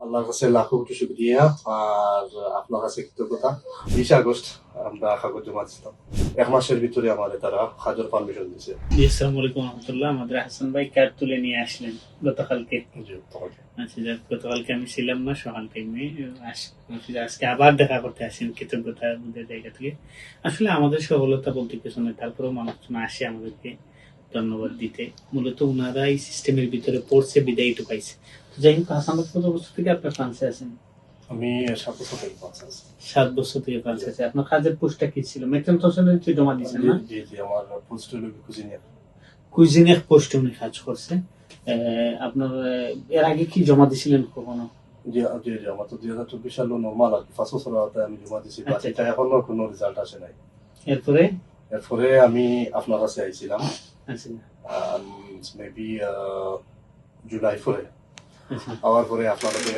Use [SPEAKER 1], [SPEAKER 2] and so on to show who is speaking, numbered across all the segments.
[SPEAKER 1] আল্লাহর কাছে লাখো কোটি শুক্রিয়া আর আপনার কাছে কৃতজ্ঞতা। বিশ আগস্ট আমরা কাগজ জমা দিতাম এক মাসের ভিতরে আমাদের তারা হাজার পারমিশন
[SPEAKER 2] আসসালামু আলাইকুম রহমতুল্লাহ। আমাদের হাসান ভাই কার্ড তুলে নিয়ে আসলেন? গতকালকে। আচ্ছা যাক গতকালকে আমি ছিলাম না সকাল টাইমে আজকে আবার দেখা করতে আসেন কৃতজ্ঞতা আমাদের জায়গা থেকে। আসলে আমাদের সফলতা বলতে কিছু নয় তারপরেও মানুষজন আসে আমাদেরকে ধন্যবাদ দিতে। মূলত ওনারা এই সিস্টেমের ভিতরে পড়ছে বিদায়িত পাইছে। যাই হোক হাসান কত বছর থেকে আপনার ফ্রান্সে আছেন।
[SPEAKER 1] আমি সাত বছর থেকে ফ্রান্সে আছি।
[SPEAKER 2] সাত বছর থেকে ফ্রান্সে আছে আপনার কাজের পোস্টটা কি ছিল? মেট্রন তোষণের জমা দিয়েছেন না?
[SPEAKER 1] জি জি আমার পোস্ট হলো কুজিনিয়া
[SPEAKER 2] কুইজিনের পোস্টে উনি কাজ করছে। আপনার এর আগে কি জমা দিছিলেন কখনো?
[SPEAKER 1] জি জি জি আমার তো দুই হাজার চব্বিশ সাল নর্মাল আর কি ফার্স্ট বছর আমি জমা বাট
[SPEAKER 2] আচ্ছা,
[SPEAKER 1] এটা এখনও কোনো রেজাল্ট আসে নাই।
[SPEAKER 2] এরপরে?
[SPEAKER 1] এরপরে আমি আপনার কাছে আইছিলাম।
[SPEAKER 2] আচ্ছা।
[SPEAKER 1] মেবি জুলাই পরে আবার পরে আপনাদের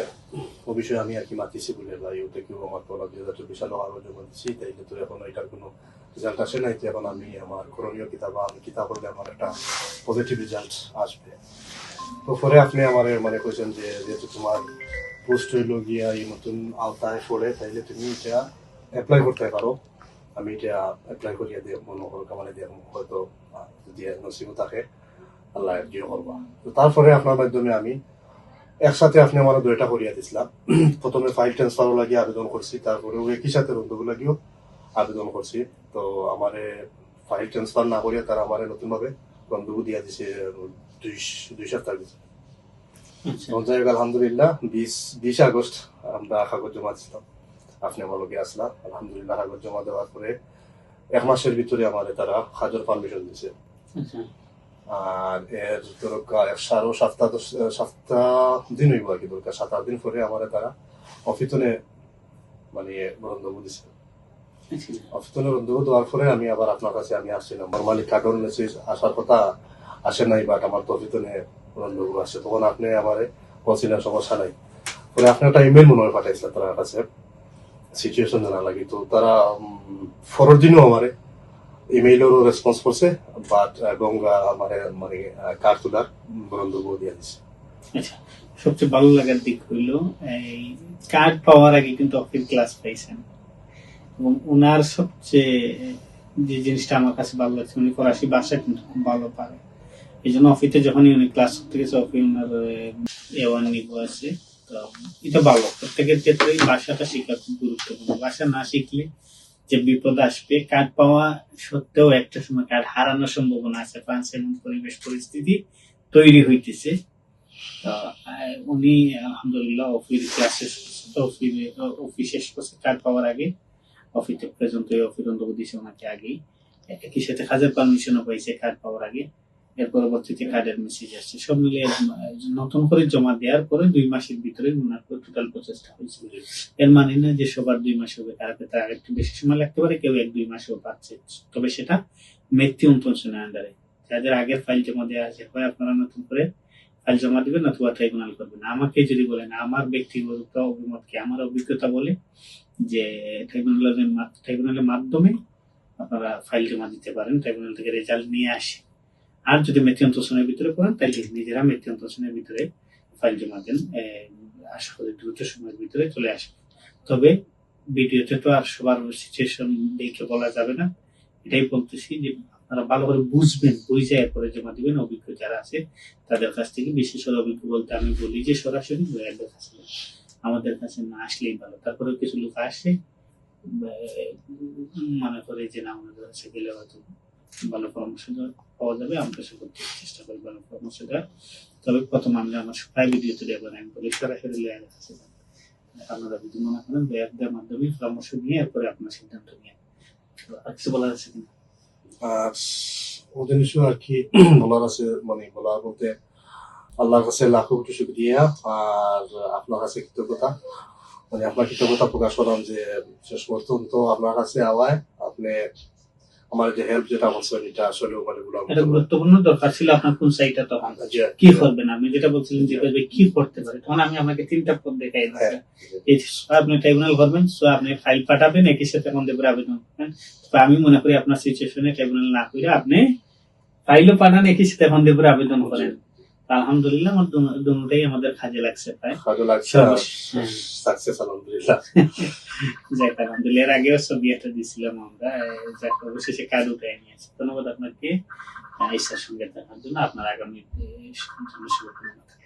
[SPEAKER 1] অবশ্যই আমি আর কি মাতিছি বলে, ভাই, ওটা কেউ আমার পড়া দুই হাজার চব্বিশ সালে আরও জমা দিচ্ছি তাই তো এখন এটার কোনো রেজাল্ট আসে নাই। তো এখন আমি আমার করণীয় কিতাব, আমি কিতাব হলে আমার একটা পজিটিভ রেজাল্ট আসবে। তো পরে আপনি আমার মানে কইছেন যে, যেহেতু তোমার পোস্ট হইল গিয়া এই নতুন আওতায় পড়ে, তাইলে তুমি এটা অ্যাপ্লাই করতে পারো। আমি এটা অ্যাপ্লাই করিয়া দিয়ে মনে করো কামালে দিয়ে হয়তো যদি নসিব থাকে, আল্লাহ জিও করবা। তো তারপরে আপনার মাধ্যমে আমি একসাথে আপনি আমার দুইটা করিয়া দিছিলাম। প্রথমে ফাইল ট্রান্সফারও লাগিয়ে আবেদন করছি তারপরে একই সাথে রন্ধগুলো লাগিয়েও আবেদন করছি। তো আমার ফাইল ট্রান্সফার না করিয়া তারা আমার নতুন ভাবে রন্ধবু দিয়া দিছে দুই দুই সপ্তাহ দিছে
[SPEAKER 2] আচ্ছা।
[SPEAKER 1] যাই আলহামদুলিল্লাহ বিশ বিশ আগস্ট আমরা কাগজ জমা দিছিলাম। আপনি আমার লগে আসলা আলহামদুলিল্লাহ কাগজ জমা দেওয়ার পরে এক মাসের ভিতরে আমার তারা হাজার পারমিশন দিছে।
[SPEAKER 2] আচ্ছা।
[SPEAKER 1] আর এর দরকার একশো সপ্তাহ সপ্তাহ দিন হইব আর কি দরকার সাত আট দিন পরে আমার তারা অফিতনে মানে রন্ধবু দিছে।
[SPEAKER 2] আচ্ছা
[SPEAKER 1] অফিতনে রন্ধবু দেওয়ার পরে আমি আবার আপনার কাছে আমি আসছিলাম। নর্মালি কার্টন আসার কথা আসে নাই বাট আমার তো অফিতনে রন্ধবু আসে তখন আপনি আমার বলছিলেন, সমস্যা নাই। পরে আপনি একটা ইমেল মনে হয় পাঠাইছিলেন তার কাছে। সিচুয়েশন জানা লাগি। তো তারা ফরর দিনও আমারে ইমেইলেরও রেসপন্স করছে বাট এবং আমার মানে কার তোলার রন্ধবু দিয়ে দিছে।
[SPEAKER 2] আচ্ছা সবচেয়ে ভালো লাগার দিক হইল, এই কার্ড পাওয়ার আগে কিন্তু অফিস ক্লাস পাইছেন। এবং ওনার সবচেয়ে, যে জিনিসটা আমার কাছে ভালো লাগছে, উনি ফরাসি ভাষা কিন্তু খুব ভালো পারে। এই জন্য অফিসে যখনই উনি ক্লাস করতে গেছে, অফিস ওনার এ ওয়ান নিবো আছে। তো, এটা ভালো, প্রত্যেকের ক্ষেত্রেই ভাষাটা শেখা খুব গুরুত্বপূর্ণ। ভাষা না শিখলে যে বিপদ আসবে, কার্ড পাওয়া সত্ত্বেও একটা সময় কার্ড হারানোর সম্ভাবনা আছে। ফ্রান্স এমন পরিবেশ পরিস্থিতি তৈরি হইতেছে। উনি, আলহামদুলিল্লাহ, অফিস ক্লাসে অফিস অফিস শেষ করছে কার্ড পাওয়ার আগে। অফিসে হয়ে, অফিস অন্তর্গ দিছে ওনাকে আগেই। একই সাথে কাজের পারমিশনও পাইছে কার্ড পাওয়ার আগে। এর পরবর্তীতে কার্ডের মেসেজ আসছে? সব মিলিয়ে নতুন করে জমা দেওয়ার পরে দুই মাসের ভিতরে ওনার টোটাল প্রচেষ্টা হয়েছিল এর মানে না যে সবার দুই মাস হবে, তার আর একটু বেশি সময় লাগতে পারে, কেউ এক দুই মাসেও পাচ্ছে। তবে সেটা মেথি উনপঞ্চনের আন্ডারে। যাদের আগের ফাইল জমা দেওয়া আছে, হয় আপনারা নতুন করে ফাইল জমা দিবেন অথবা ট্রাইব্যুনাল করবেন। আমাকে যদি বলেন, আমার ব্যক্তিগত অভিমত কি আমার অভিজ্ঞতা বলে যে ট্রাইব্যুনালের ট্রাইব্যুনালের মাধ্যমে আপনারা ফাইল জমা দিতে পারেন ট্রাইব্যুনাল থেকে রেজাল্ট নিয়ে আসে। আর যদি মেথি অন্তোষণের ভিতরে করেন তাহলে নিজেরা মেথি অন্তোষণের ভিতরে ফাইল জমা দেন আশা করি দ্রুত সময়ের ভিতরে চলে আসবে। তবে ভিডিওতে তো আর সবার সিচুয়েশন দেখে বলা যাবে না। এটাই বলতেছি যে আপনারা ভালো করে বুঝবেন বুঝে এরপরে জমা দিবেন। অভিজ্ঞ যারা আছে, তাদের কাছ থেকে বিশেষ করে অভিজ্ঞ বলতে আমি বলি যে সরাসরি লয়ারদের কাছে আমাদের কাছে না আসলেই ভালো। তারপরে কিছু লোক আসে মনে করে যে না আমাদের কাছে গেলে হয়তো ভালো পরামর্শ পাওয়া যাবে। আমরা সে করতে চেষ্টা করি ভালো পরামর্শ দেওয়ার তবে প্রথম আমি আমার প্রায় ভিডিওতে দেবো না আমি বলি সরাসরি লয়ারের কাছে যান। আপনারা যদি মনে করেন লয়ারদের মাধ্যমে পরামর্শ নিয়ে এরপরে আপনার সিদ্ধান্ত নিয়ে। আর কিছু বলার আছে কিনা?
[SPEAKER 1] আর ওদের বিষয়ে আর কি বলার আছে মানে বলার বলতে আল্লাহর কাছে লাখো কোটি শুক্রিয়া আর আপনার কাছে কৃতজ্ঞতা। মানে আপনার কৃতজ্ঞতা প্রকাশ করলাম যে শেষ পর্যন্ত আপনার কাছে আওয়ায় আপনি আমার যে হেল্প যেটা বলছেন এটা আসলে মানে
[SPEAKER 2] এটা গুরুত্বপূর্ণ দরকার ছিল আপনার কোন সাইটটা তখন। কি করবেন আপনি? যেটা বলছিলেন যে কি করতে পারে? তখন আমি আপনাকে তিনটা পদ দেখাই
[SPEAKER 1] হ্যাঁ।
[SPEAKER 2] এই আপনি ট্রাইব্যুনাল করবেন সো আপনি ফাইল পাঠাবেন একই সাথে আমাদের উপরে আবেদন করবেন। তো আমি মনে করি আপনার সিচুয়েশনে ট্রাইব্যুনাল না করে আপনি ফাইলও পাঠান একই সাথে আমাদের উপরে আবেদন করেন। আলহামদুলিল্লাহ আমার দুটাই আমাদের কাজে লাগছে প্রায়।
[SPEAKER 1] কাজে লাগছে সাকসেস আলহামদুলিল্লাহ।
[SPEAKER 2] যাক আলহামদুলিল্লাহ এর আগেও ছবি একটা দিছিলাম আমরা। যাক অবশেষে কাজ উঠে নিয়েছি। ধন্যবাদ আপনাকে আহ, ঈশ্বর সঙ্গে দেখার জন্য। আপনার আগামী শুভকামনা।